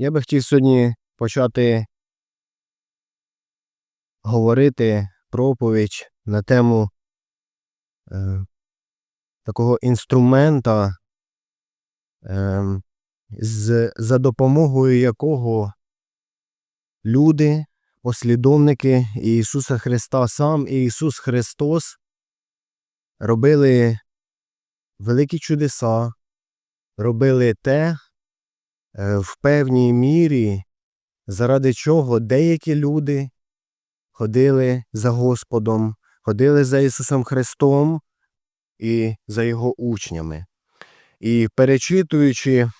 Я би хотів сьогодні почати говорити проповідь на тему е, такого інструмента, е, з, за допомогою якого люди, послідовники Ісуса Христа, сам Ісус Христос робили великі чудеса, робили те, в певній мірі, заради чого деякі люди ходили за Господом, ходили за Ісусом Христом і за Його учнями. І перечитуючи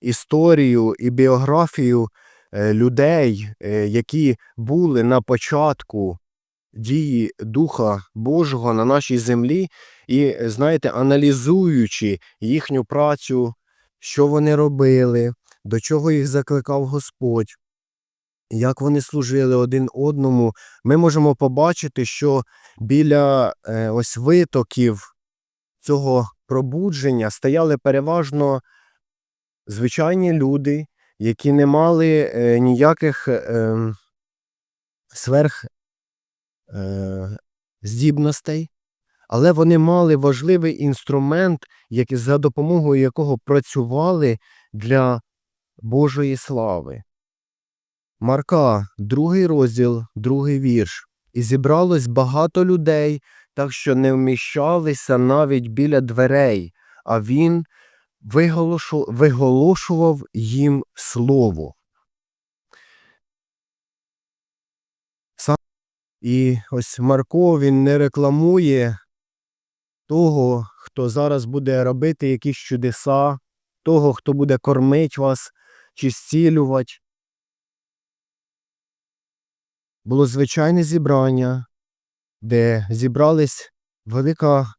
історію і біографію е, людей, е, які були на початку дії Духа Божого на нашій землі, і, знаєте, аналізуючи їхню працю, що вони робили, до чого їх закликав Господь, як вони служили один одному, ми можемо побачити, що біля е, ось витоків цього пробудження стояли переважно звичайні люди, які не мали е, ніяких е, сверх е, але вони мали важливий інструмент, за допомогою якого працювали для Божої слави. Марка, другий розділ, другий вірш. І зібралось багато людей, так що не вміщалися навіть біля дверей, а він виголошу, виголошував їм слово. І ось Марко він не рекламує того, хто зараз буде робити якісь чудеса, того, хто буде кормить вас чи зцілювати. Було звичайне зібрання, де зібрались велика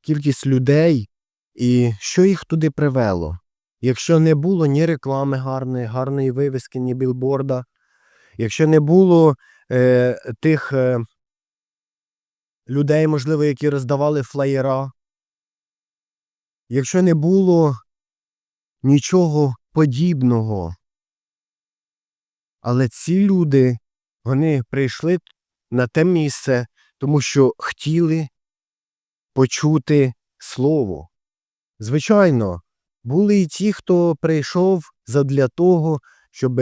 кількість людей, і що їх туди привело? Якщо не було ні реклами гарної, гарної вивіски, ні білборда, якщо не було е, тих е, людей, можливо, які роздавали флаєра, якщо не було нічого подібного, але ці люди, вони прийшли на те місце, тому що хотіли почути слово. Звичайно, були і ті, хто прийшов задля того, щоб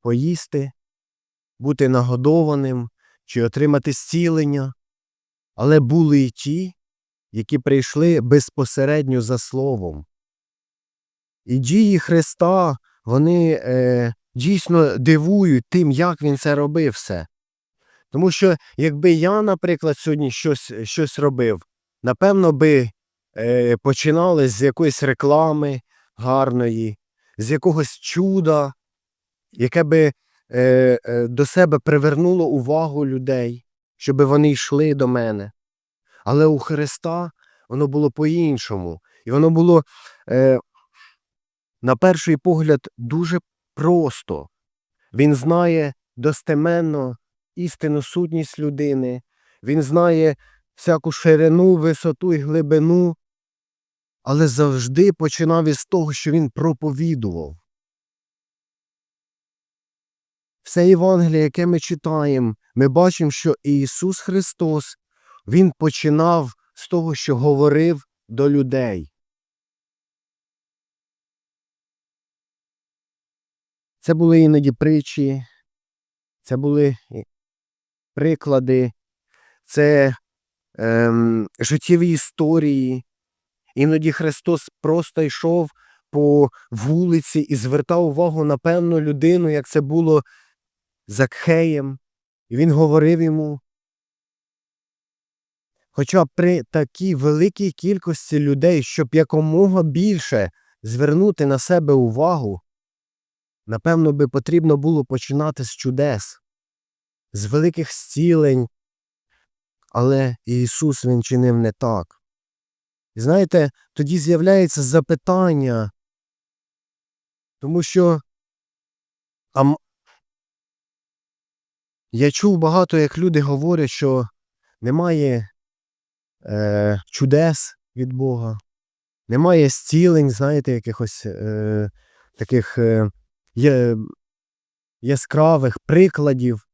поїсти, бути нагодованим чи отримати зцілення, але були і ті, які прийшли безпосередньо за словом. І дії Христа, вони е, дійсно дивують тим, як він це робив все. Тому що, якби я, наприклад, сьогодні щось щось робив, напевно, би е, починали з якоїсь реклами гарної, з якогось чуда, яке би е, е, до себе привернуло увагу людей, щоб вони йшли до мене. Але у Христа воно було по-іншому. І воно було, е, на перший погляд, дуже просто. Він знає достеменно істинну сутність людини, він знає всяку ширину, висоту і глибину, але завжди починав із того, що він проповідував. Все Євангеліє, яке ми читаємо, ми бачимо, що Ісус Христос Він починав з того, що говорив до людей. Це були іноді притчі, це були приклади, це ем, життєві історії. Іноді Христос просто йшов по вулиці і звертав увагу на певну людину, як це було Закхеєм, і він говорив йому. Хоча при такій великій кількості людей, щоб якомога більше звернути на себе увагу, напевно, би потрібно було починати з чудес, з великих зцілень, але Ісус Він чинив не так. І знаєте, тоді з'являється запитання, тому що а я чув багато, як люди говорять, що немає е, чудес від Бога, немає зцілень, знаєте, якихось е, таких е, яскравих прикладів.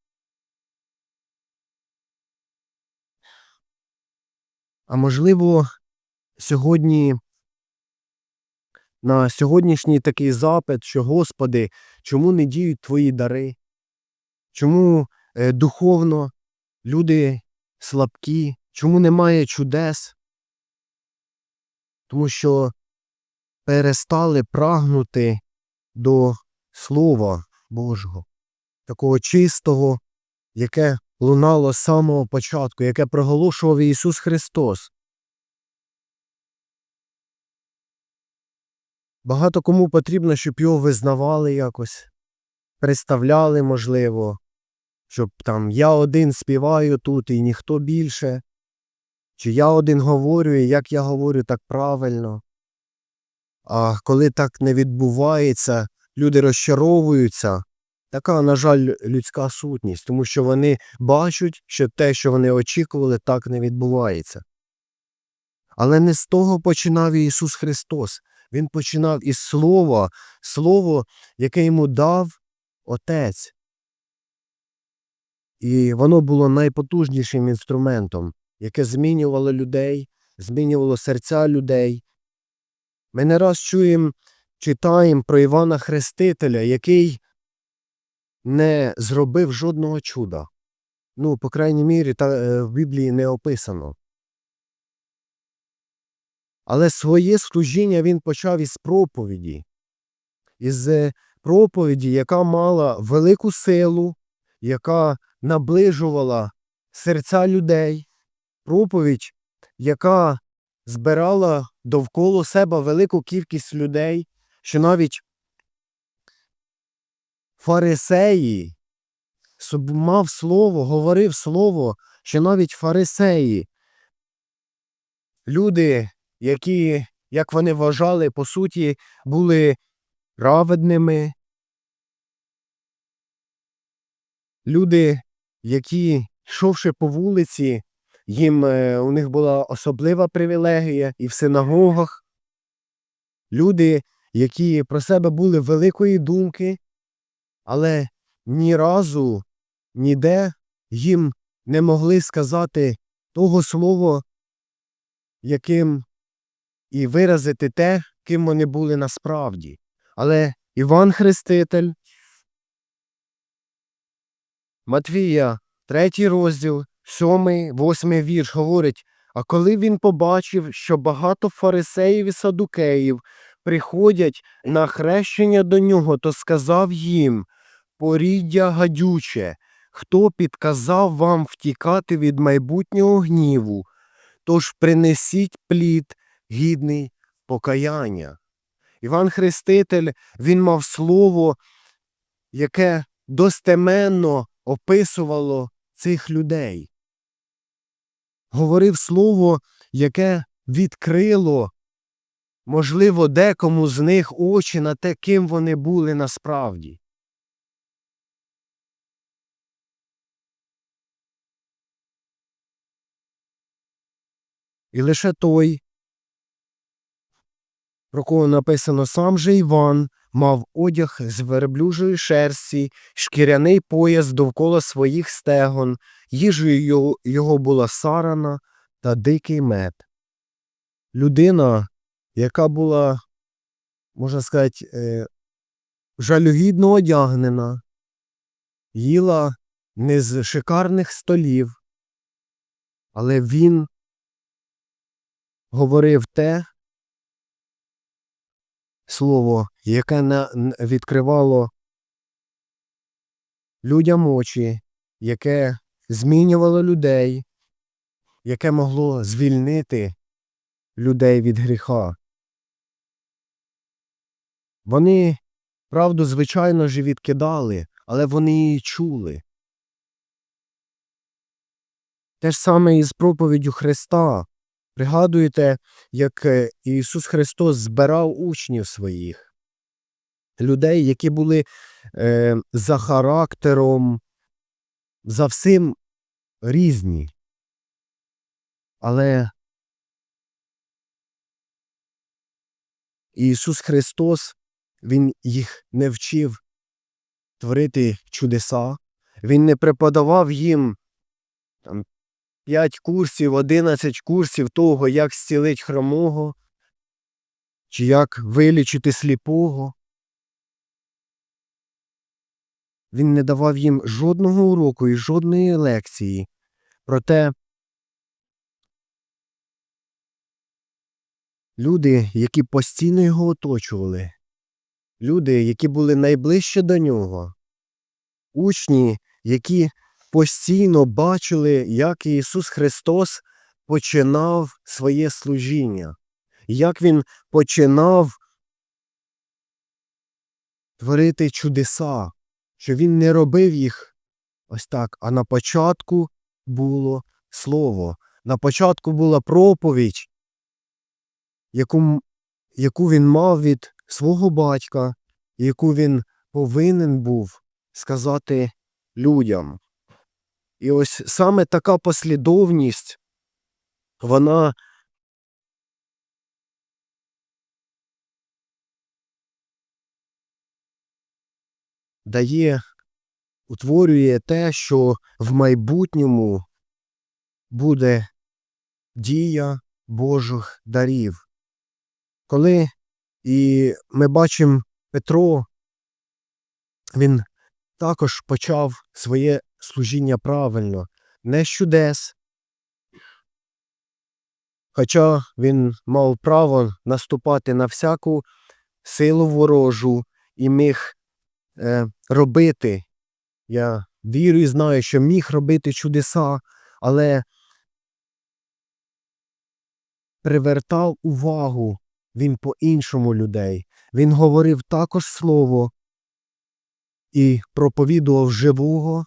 А можливо, сьогодні на сьогоднішній такий запит, що Господи, чому не діють Твої дари? Чому е, духовно люди слабкі? Чому немає чудес? Тому що перестали прагнути до Слова Божого, такого чистого, яке лунало з самого початку, яке проголошував Ісус Христос. Багато кому потрібно, щоб його визнавали якось, представляли, можливо, щоб там я один співаю тут і ніхто більше, чи я один говорю, і як я говорю так правильно. А коли так не відбувається, люди розчаровуються. Така, на жаль, людська сутність, тому що вони бачать, що те, що вони очікували, так не відбувається. Але не з того починав Ісус Христос. Він починав із Слова, Слово, яке йому дав Отець. І воно було найпотужнішим інструментом, яке змінювало людей, змінювало серця людей. Ми не раз чуємо, читаємо про Івана Хрестителя, який не зробив жодного чуда. Ну, по крайній мірі, та, е, в Біблії не описано. Але своє служіння він почав із проповіді, із е, проповіді, яка мала велику силу, яка наближувала серця людей, проповідь, яка збирала довкола себе велику кількість людей, що навіть фарисеї мав слово, говорив слово, що навіть фарисеї, люди, які, як вони вважали, по суті, були праведними, люди, які, йшовши по вулиці, їм е, у них була особлива привілегія і в синагогах. Люди, які про себе були великої думки, але ні разу, ніде їм не могли сказати того слова, яким і виразити те, ким вони були насправді. Але Іван Хреститель, Матвія, третій розділ, сьомий, восьмий вірш говорить, а коли він побачив, що багато фарисеїв і садукеїв приходять на хрещення до нього, то сказав їм, поріддя гадюче, хто підказав вам втікати від майбутнього гніву, тож принесіть плід гідний покаяння. Іван Хреститель, він мав слово, яке достеменно описувало цих людей. Говорив слово, яке відкрило, можливо, декому з них очі на те, ким вони були насправді. І лише той, про кого написано сам же Іван, мав одяг з верблюжої шерсті, шкіряний пояс довкола своїх стегон, їжею його, була сарана та дикий мед. Людина, яка була, можна сказати, е, жалюгідно одягнена, їла не з шикарних столів, але він говорив те слово, яке відкривало людям очі, яке змінювало людей, яке могло звільнити людей від гріха. Вони правду, звичайно ж, відкидали, але вони її чули. Те ж саме і з проповіддю Христа. Пригадуєте, як е, Ісус Христос збирав учнів своїх, людей, які були е, за характером, за всім різні. Але Ісус Христос він їх не вчив творити чудеса, він не преподавав їм там, 5 курсів, 11 курсів того, як зцілити хромого, чи як вилічити сліпого. Він не давав їм жодного уроку і жодної лекції. Проте люди, які постійно його оточували, люди, які були найближче до нього, учні, які постійно бачили, як Ісус Христос починав своє служіння, як Він починав творити чудеса, що Він не робив їх ось так, а на початку було Слово, на початку була проповідь, яку, яку він мав від свого батька, яку він повинен був сказати людям. І ось саме така послідовність, вона дає, утворює те, що в майбутньому буде дія Божих дарів. Коли і ми бачимо Петро, він також почав своє служіння правильно, не з чудес. Хоча він мав право наступати на всяку силу ворожу і міг е, робити. Я вірю і знаю, що міг робити чудеса, але привертав увагу він по-іншому людей. Він говорив також слово і проповідував живого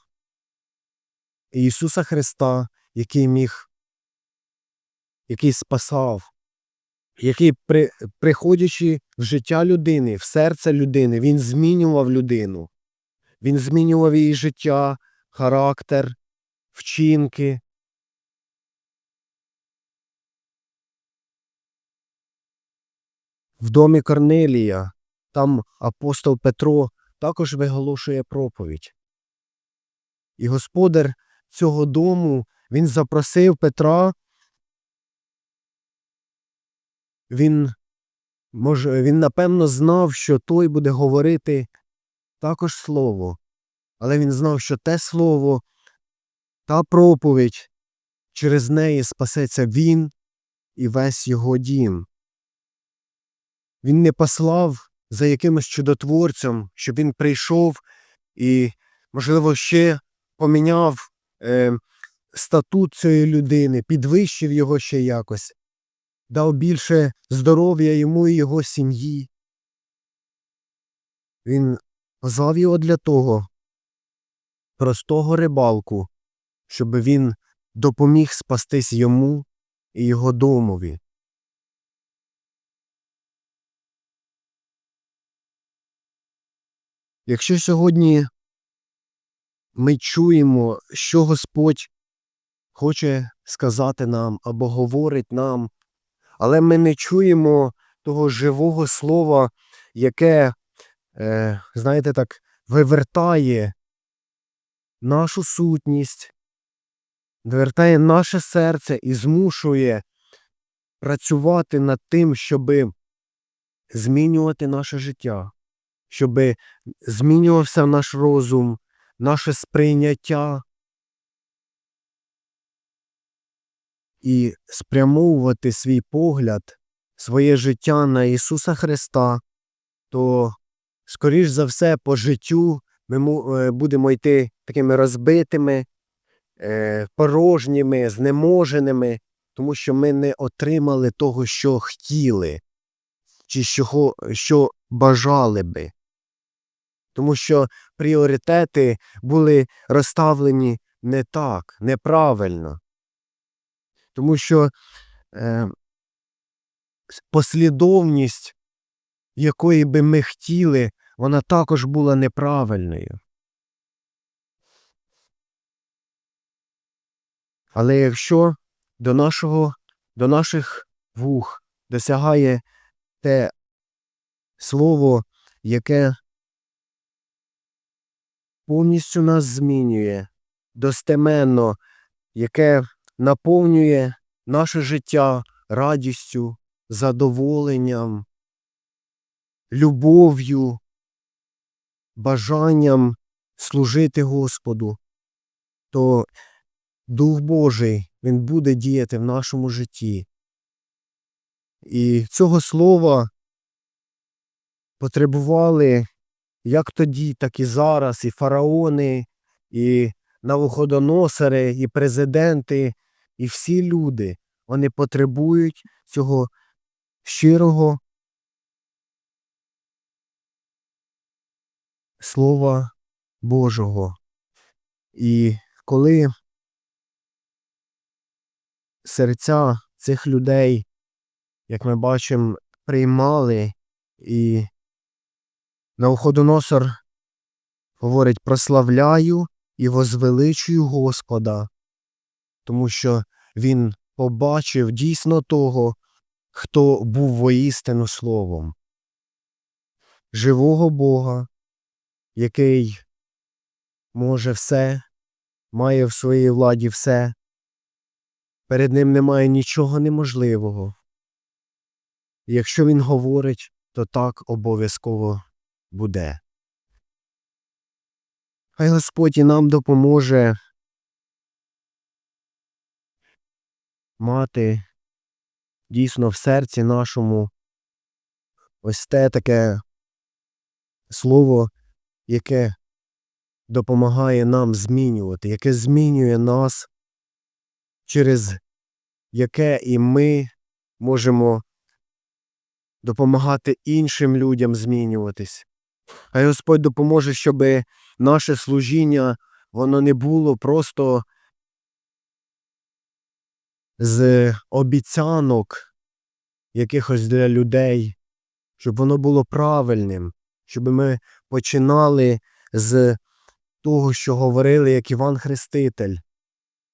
Ісуса Христа, який міг, який спасав, який, при, приходячи в життя людини, в серце людини, він змінював людину. Він змінював її життя, характер, вчинки. В домі Корнелія там апостол Петро також виголошує проповідь. І господар цього дому він запросив Петра. Він, може, він напевно знав, що той буде говорити також слово, але він знав, що те слово, та проповідь, через неї спасеться він і весь його дім. Він не послав за якимось чудотворцем, щоб він прийшов і, можливо, ще поміняв е, статут цієї людини, підвищив його ще якось, дав більше здоров'я йому і його сім'ї. Він позвав його для того, простого рибалку, щоб він допоміг спастись йому і його домові. Якщо сьогодні ми чуємо, що Господь хоче сказати нам або говорить нам, але ми не чуємо того живого слова, яке, е, знаєте, так, вивертає нашу сутність, вивертає наше серце і змушує працювати над тим, щоби змінювати наше життя, щоби змінювався наш розум, наше сприйняття і спрямовувати свій погляд, своє життя на Ісуса Христа, то, скоріш за все, по життю ми е, будемо йти такими розбитими, е, порожніми, знеможеними, тому що ми не отримали того, що хотіли, чи що, що бажали би. Тому що пріоритети були розставлені не так, неправильно. Тому що е, послідовність, якої би ми хотіли, вона також була неправильною. Але якщо до, нашого, до наших вух досягає те слово, яке повністю нас змінює, достеменно, яке наповнює наше життя радістю, задоволенням, любов'ю, бажанням служити Господу, то Дух Божий Він буде діяти в нашому житті. І цього слова потребували як тоді, так і зараз, і фараони, і навуходоносори, і президенти, і всі люди. Вони потребують цього щирого Слова Божого. І коли серця цих людей, як ми бачимо, приймали, і Навуходоносор говорить прославляю і возвеличую Господа, тому що він побачив дійсно того, хто був воістину словом, живого Бога, який може все, має в своїй владі все, перед ним немає нічого неможливого. Якщо він говорить, то так обов'язково буде. Хай Господь і нам допоможе мати дійсно в серці нашому ось те таке слово, яке допомагає нам змінювати, яке змінює нас, через яке і ми можемо допомагати іншим людям змінюватись. Хай Господь допоможе, щоб наше служіння воно не було просто з обіцянок якихось для людей, щоб воно було правильним, щоб ми починали з того, що говорили, як Іван Хреститель,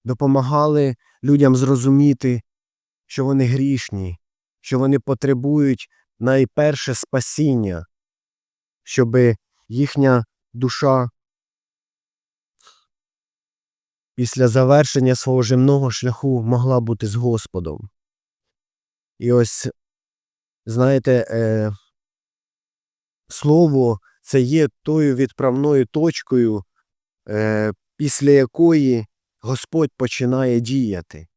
допомагали людям зрозуміти, що вони грішні, що вони потребують найперше спасіння, щоб їхня душа після завершення свого земного шляху могла бути з Господом. І ось, знаєте, е, слово це є тою відправною точкою, е, після якої Господь починає діяти.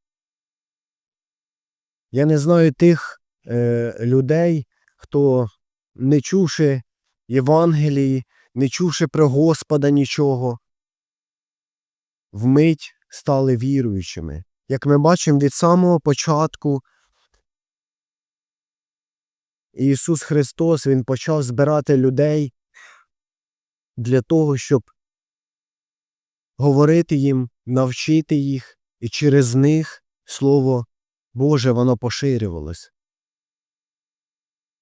Я не знаю тих е, людей, хто, не чувши Євангелії, не чувши про Господа нічого, вмить стали віруючими. Як ми бачимо від самого початку, Ісус Христос Він почав збирати людей для того, щоб говорити їм, навчити їх, і через них Слово Боже воно поширювалось.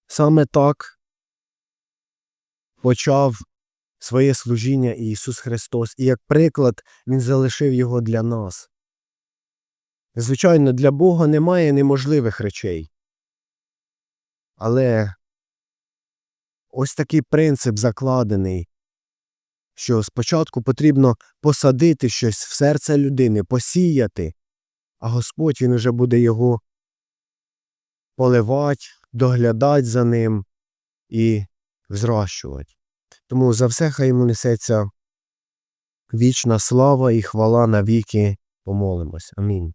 Саме так почав своє служіння Ісус Христос, і як приклад Він залишив його для нас. Звичайно, для Бога немає неможливих речей. Але ось такий принцип закладений, що спочатку потрібно посадити щось в серце людини, посіяти, а Господь він уже буде його поливати, доглядати за ним і взращувати. Тому за все хай йому несеться вічна слава і хвала навіки. Помолимось. Амінь.